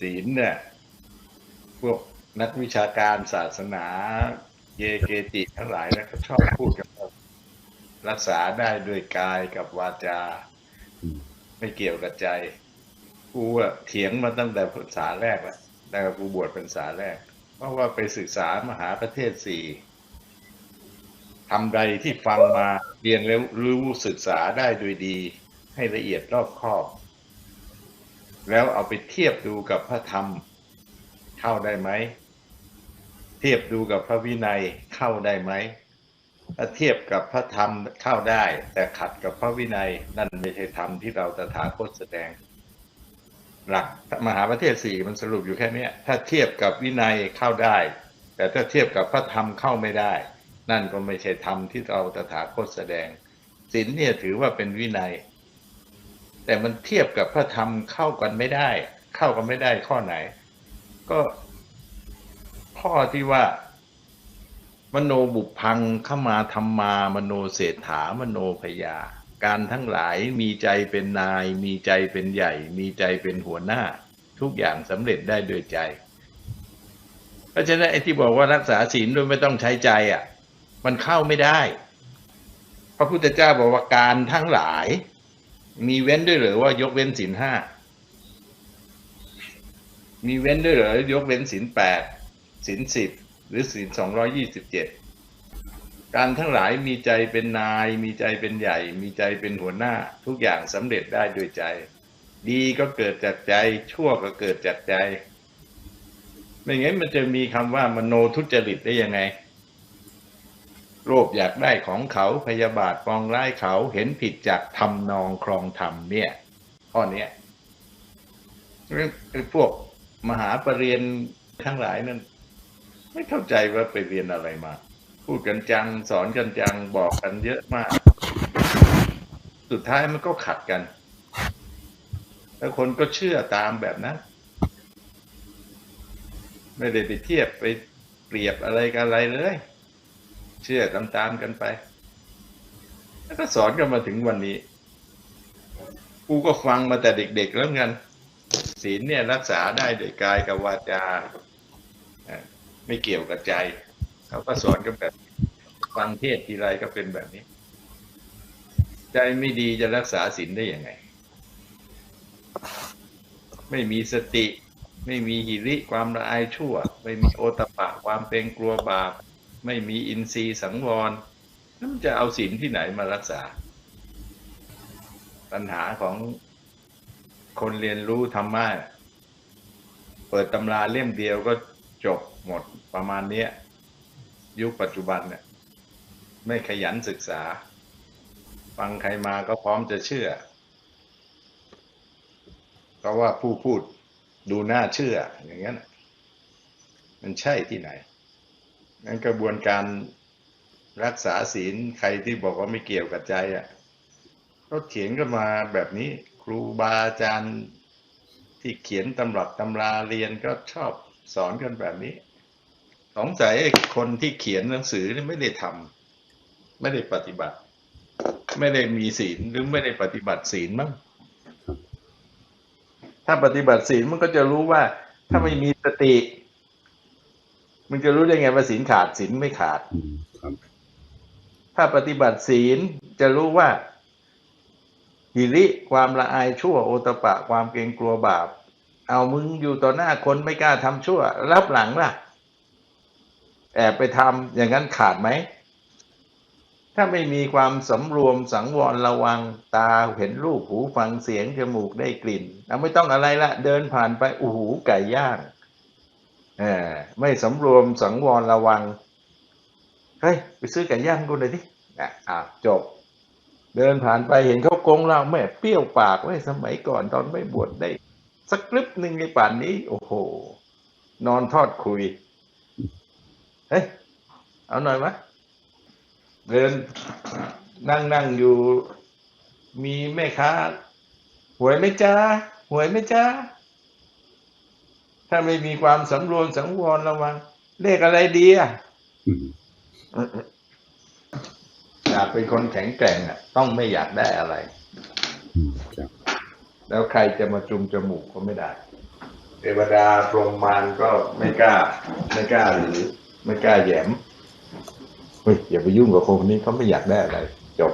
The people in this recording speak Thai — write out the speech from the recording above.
ศีลเนี่ย พวกนักวิชาการศาสนาเยเกจิทั้งหลายนะเขาชอบพูดกันว่ารักษาได้ด้วยกายกับวาจา ไม่เกี่ยวกับใจ กูอะเถียงมาตั้งแต่ภาษาแรกแหละแต่กูบวชเป็นภาษาแรก เพราะว่าไปศึกษามหาประเทศสี่ทำใดที่ฟังมาเรียนแล้วรู้ศึกษาได้โดยดี ให้ละเอียดรอบคอบ แล้วเอาไปเทียบดูกับพระธรรม เข้าได้ไหม เทียบดูกับพระวินัยเข้าได้ไหมถ้าเทียบกับพระธรรมเข้าได้ แต่ขัดกับพระวินัยนั่นไม่ใช่ธรรมที่เราตถาคตแสดง หลักมหาประเทศสี่มันสรุปอยู่แค่นี้ถ้าเทียบกับวินัยเข้าได้ แต่ถ้าเทียบกับพระธรรมเข้าไม่ได้ นั่นก็ไม่ใช่ธรรมที่เราตถาคตแสดงศีลเนี่ยถือว่าเป็นวินัย แต่มันเทียบกับพระธรรมเข้ากันไม่ได้ เข้ากันไม่ได้ข้อไหน ก็ข้อที่ว่ามโนบุพังขมาธรรมามโนเศรษฐามโนพยา การทั้งหลายมีใจเป็นนาย มีใจเป็นใหญ่ มีใจเป็นหัวหน้า ทุกอย่างสำเร็จได้โดยใจ เพราะฉะนั้นไอ้ที่บอกว่ารักษาศีลโดยไม่ต้องใช้ใจอะ มันเข้าไม่ได้ พระพุทธเจ้าบอกว่าการทั้งหลาย มีเว้นด้วยหรือว่ายกเว้นศีลห้า มีเว้นด้วยหรือยกเว้นศีลแปดศีลสิบหรือศีลสองร้อยี่สิบเจ็ดการทั้งหลายมีใจเป็นนาย มีใจเป็นใหญ่ มีใจเป็นหัวหน้า ทุกอย่างสำเร็จได้ด้วยใจ ดีก็เกิดจากใจ ชั่วก็เกิดจากใจ ไม่งั้นมันจะมีคำว่ามโนทุจริตได้ยังไง โลภอยากได้ของเขาพยาบาทปองร้ายเขาเห็นผิดจากทำนองครองธรรมเนี่ยข้อเนี้เรื่องพวกมหาปรริญญาทั้งหลายนั้น ไม่เข้าใจว่าไปเรียนอะไรมา พูดกันจังสอนกันจังบอกกันเยอะมาก สุดท้ายมันก็ขัดกัน แล้วคนก็เชื่อตามแบบนั้น ไม่ได้ไปเทียบไปเปรียบอะไรกันอะไรเลย เชื่อตามๆกันไป แล้วก็สอนกันมาถึงวันนี้ กูก็ฟังมาแต่เด็กๆแล้วกันศีลเนี่ยรักษาได้โดยกายกับวาจาไม่เกี่ยวกับใจ เขาก็สอนกันแบบ ฟังเทศทีไรก็เป็นแบบนี้ ใจไม่ดีจะรักษาศีลได้ยังไง ไม่มีสติ ไม่มีหิริความละอายชั่ว ไม่มีโอตปะความเป็นกลัวบาป ไม่มีอินทรีย์สังวรแล้วมันจะเอาศีลที่ไหนมารักษา ปัญหาของคนเรียนรู้ธรรมะเปิดตำราเล่มเดียวก็จบหมดประมาณนี้ยุคปัจจุบันเนี่ยไม่ขยันศึกษา ฟังใครมาก็พร้อมจะเชื่อ เพราะว่าผู้พูดดูน่าเชื่ออย่างนั้นมันใช่ที่ไหน นั้นกระบวนการรักษาศีลใครที่บอกว่าไม่เกี่ยวกับใจอะก็เขียนกันมาแบบนี้ ครูบาอาจารย์ที่เขียนตำรับตำราเรียนก็ชอบสอนกันแบบนี้สงสัยคนที่เขียนหนังสือนี่ไม่ได้ทำไม่ได้ปฏิบัติ ไม่ได้มีศีลหรือไม่ได้ปฏิบัติศีลมั้งถ้าปฏิบัติศีลมันก็จะรู้ว่า ถ้าไม่มีสติ มันจะรู้ได้ไงว่าศีลขาดศีลไม่ขาดอืมครับถ้าปฏิบัติศีลจะรู้ว่าหิริความละอายชั่วโอตปะ ความเกรงกลัวบาป เอามึงอยู่ต่อหน้าคนไม่กล้าทำชั่ว รับหลังล่ะ แอบไปทำอย่างนั้นขาดไหม ถ้าไม่มีความสำรวมสังวรระวังตาเห็นรูปหูฟังเสียงจมูกได้กลิ่นเอาไม่ต้องอะไรละ เดินผ่านไปโอ้โหไก่ย่างเออ ไม่สำรวมสังวรระวัง เฮ้ย ไปซื้อไก่ย่างกูหน่อยดิอะอะจบ เดินผ่านไปเห็นเขาโกงเราแม่เปรี้ยวปากไว้สมัยก่อนตอนไม่บวชได้ สักกลิปหนึ่งในป่านนี้ โอ้โห นอนทอดคุย เฮ้ย เอาหน่อยวะเดินนั่งนั่งอยู่ มีแม่ค้าหวยไหมจ้าหวยไหมจ้า ถ้าไม่มีความสำรวมสังวรระวังเลขอะไรดีอะอยากเป็นคนแข็งแกร่งอะ ต้องไม่อยากได้อะไรแล้วใครจะมาจุมจมูกก็ไม่ได้เทวดาพรหมมารก็ไม่กล้า ไม่กล้าหรือ ไม่กล้าแยมเฮ้ยอย่าไปยุ่งกับคนคนนี้เขาไม่อยากได้อะไร จบ